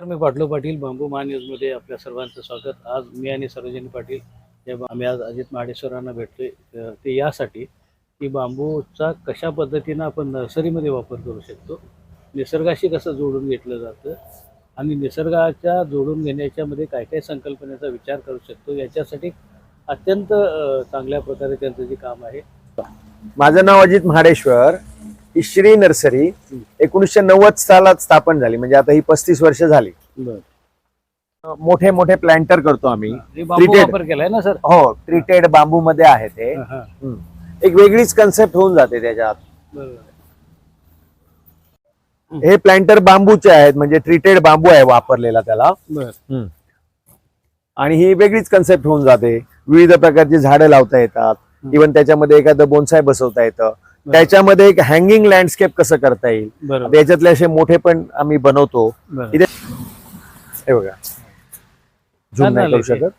तर मी पाटलो पाटील बांबू महान्यूजमध्ये आपल्या सर्वांचं स्वागत. आज मी आणि सरोजिनी पाटील हे आम्ही आज अजित महाडेश्वरांना भेटतोय. ते यासाठी की बांबूचा कशा पद्धतीनं आपण नर्सरीमध्ये वापर करू शकतो निसर्गाशी कसं जोडून घेतलं जातं आणि निसर्गाच्या जोडून घेण्याच्यामध्ये काय काय संकल्पनेचा विचार करू शकतो याच्यासाठी अत्यंत चांगल्या प्रकारे त्यांचं जे काम आहे. माझं नाव अजित महाडेश्वर. ही श्री नर्सरी एकोणीसशे नव्वद सालात स्थापन झाली. म्हणजे आता ही पस्तीस वर्ष झाली. मोठे मोठे प्लांटर करतो आम्ही. हे. वापर केलाय ना सर? हो ट्रीटेड बांबू मध्ये आहे ते. एक वेगळीच कन्सेप्ट होऊन जाते त्याच्यात. हे प्लांटर बांबूचे आहेत म्हणजे ट्रीटेड बांबू आहे वापरलेला त्याला. आणि ही वेगळीच कन्सेप्ट होऊन जाते. विविध प्रकारची झाडं लावता येतात. इव्हन त्याच्यामध्ये एखादं बोन्साय बसवता येतं. त्याच्यामध्ये एक हँगिंग लँडस्केप कसं करता येईल? बरोबर. याच्यातले असे मोठे पण आम्ही बनवतो. हे बघा. झूम नाही करू. शकत.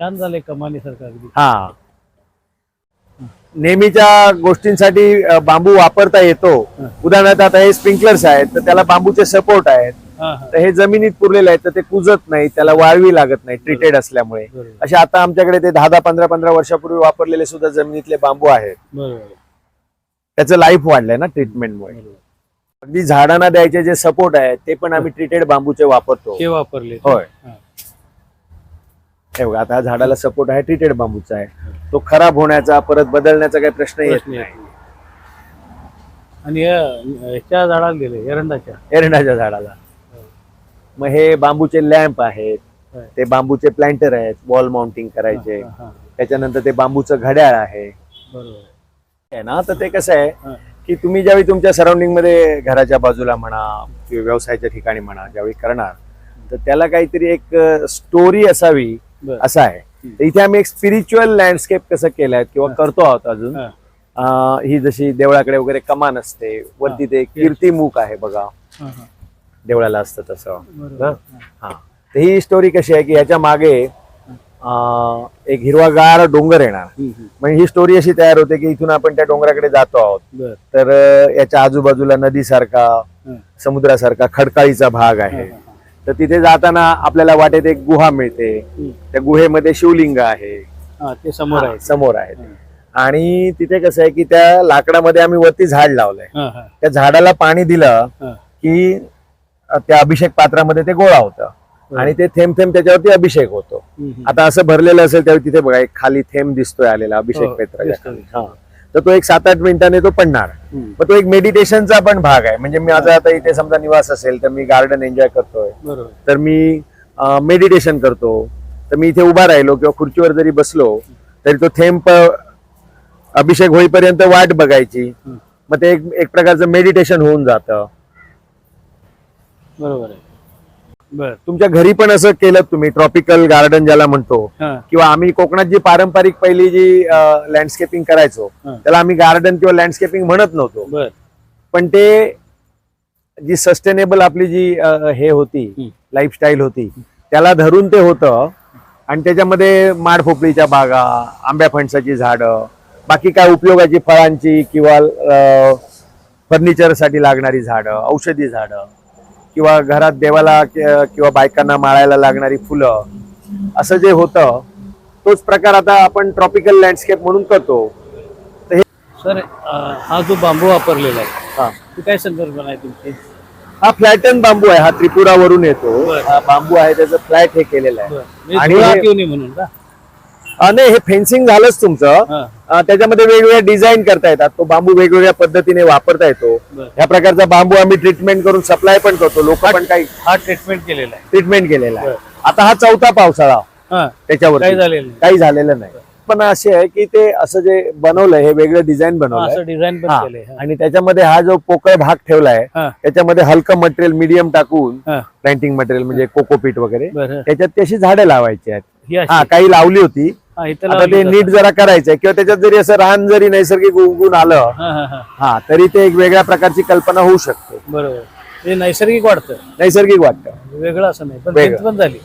छान झालंय कमानीसारखं अगदी हा. नेहमीच्या गोष्टींसाठी बांबू वापरता येतो. उदाहरणार्थ आता हे स्प्रिंकलर्स आहेत तर त्याला बांबूचे सपोर्ट आहेत. तर हे जमिनीत पुरलेले आहेत तर ते कुजत नाही त्याला वाळवी लागत नाही ट्रीटेड असल्यामुळे. असे आता आमच्याकडे ते दहा दहा पंधरा पंधरा वर्षापूर्वी वापरलेले सुद्धा जमिनीतले बांबू आहेत. त्याचं लाईफ वाढलंय ना ट्रीटमेंटमुळे. अगदी झाडांना द्यायचे जे सपोर्ट आहेत ते पण आम्ही ट्रीटेड बांबूचे वापरतो. ते वापरले. होय. हां. बघा आता झाडाला सपोर्ट आहे ट्रीटेड बांबूचा आहे. तो खराब होण्याचा परत बदलण्याचा काही प्रश्न येत नाही. आणि या- ह्याच्या झाडाला दिले एरंडाच्या. एरंडाच्या झाडाला. मग हे बांबूचे लॅम्प आहेत होय. ते बांबूचे प्लांटर आहेत वॉल माउंटिंग करायचे. हां, हां, त्याच्यानंतर ते बांबूचं घड्याळ आहे. बरोबर. आहे ना? तर ते कसं आहे. की तुम्ही ज्यावेळी तुमच्या सराउंडिंगमध्ये घराच्या बाजूला म्हणा किंवा व्यवसायाच्या ठिकाणी म्हणा ज्यावेळी करणार तर त्याला काहीतरी एक स्टोरी असावी. असं आहे. तर इथे आम्ही एक स्पिरिच्युअल लँडस्केप कसं केलंय किंवा करतो आहोत अजून. हां, जशी देवळाकडे वगैरे कमान असते वरती ते कीर्तिमुख आहे बघा. देवळाला असतं तसं. हं? हा. तर ही स्टोरी कशी आहे की ह्याच्या मागे एक हिरवागार डोंगर येणार. म्हणजे ही स्टोरी अशी तयार होते की इथून आपण त्या डोंगराकडे जातो आहोत. तर याच्या आजूबाजूला नदीसारखा समुद्रासारखा खडकाळीचा भाग आहे. तर तिथे जाताना आपल्याला वाटेत एक गुहा मिळते. त्या गुहेमध्ये शिवलिंग आहे. ते समोर आहे. समोर आहे. आणि तिथे कसं आहे की त्या लाकडामध्ये आम्ही वरती झाड लावलंय. त्या झाडाला पाणी दिलं. की त्या अभिषेक पात्रामध्ये ते गोळा होतं. आणि ते थेंब थेंब त्याच्यावरती अभिषेक होतो. आता असं भरलेलं असेल त्यावेळी तिथे बघा एक खाली थेंब दिसतोय आलेला अभिषेक हो. हा. तर तो एक सात आठ मिनिटांनी तो पडणार. मग तो एक मेडिटेशनचा पण भाग आहे. म्हणजे मी माझा आता इथे समजा निवास असेल तर मी गार्डन एन्जॉय करतोय. तर मी मेडिटेशन करतो. तर मी इथे उभा राहिलो किंवा खुर्चीवर जरी बसलो तरी तो थेंब अभिषेक होईपर्यंत वाट बघायची. मग ते एक एक प्रकारचं मेडिटेशन होऊन जातं. बरोबर आहे. बर. तुमच्या घरी पण असं केलं तुम्ही ट्रॉपिकल गार्डन ज्याला म्हणतो. हां, किंवा आम्ही कोकणात जी पारंपरिक पहिली जी लँडस्केपिंग करायचो हां. त्याला आम्ही गार्डन किंवा लँडस्केपिंग म्हणत नव्हतो. बर. पण ते जी सस्टेनेबल आपली जी अ, हे होती. लाईफस्टाईल होती त्याला धरून ते होतं. आणि त्याच्यामध्ये माडफोपळीच्या बागा आंब्या फणसाची झाडं बाकी काय उपयोगाची फळांची किंवा फर्निचरसाठी लागणारी झाडं औषधी झाडं. किंवा घरात देवाला किंवा बायकांना माळायला लागणारी फुलं असं जे होतं तोच प्रकार आता आपण ट्रॉपिकल लँडस्केप म्हणून करतो. सर अं, हा जो बांबू वापरलेला आहे हा. ती काय संकल्पना आहे तुमची? हा फ्लॅटन बांबू आहे हा त्रिपुरावरून येतो. बरं. हा बांबू आहे त्याचं फ्लॅट हे केलेलं आहे. म्हणजे आणि हे- म्हणून नाही हे फेन्सिंग झालंच तुमचं. हां, त्याच्यामध्ये वेगवेगळ्या डिझाईन करता येतात. तो बांबू वेगवेगळ्या पद्धतीने वापरता येतो. ह्या प्रकारचा बांबू आम्ही ट्रीटमेंट करून सप्लाय पण करतो. लोक पण काही हा ट्रीटमेंट केलेला आहे. ट्रीटमेंट केलेला आहे. आता हा चौथा पावसाळा त्याच्यावर काही झालेलं नाही. पण असे आहे की ते असं जे बनवलंय हे वेगळं डिझाईन बनवलंय. असं डिझाईन. आणि त्याच्यामध्ये हा जो पोकळ भाग ठेवलाय त्याच्यामध्ये हलकं मटेरियल मीडियम टाकून प्लांटिंग मटेरियल म्हणजे कोकोपीट वगैरे त्याच्यात ती अशी झाडं लावायची आहेत. ही काही लावली होती. आता ते. नीट जरा करायचंय. किंवा त्याच्यात जरी असं रान जरी नैसर्गिक उगून आलं हा हा हा. हा तरी ते एक वेगळ्या प्रकारची कल्पना होऊ शकते. बरोबर. हे नैसर्गिक वाटतं. नैसर्गिक वाटतं. वेगळं असं नाही पण झाली.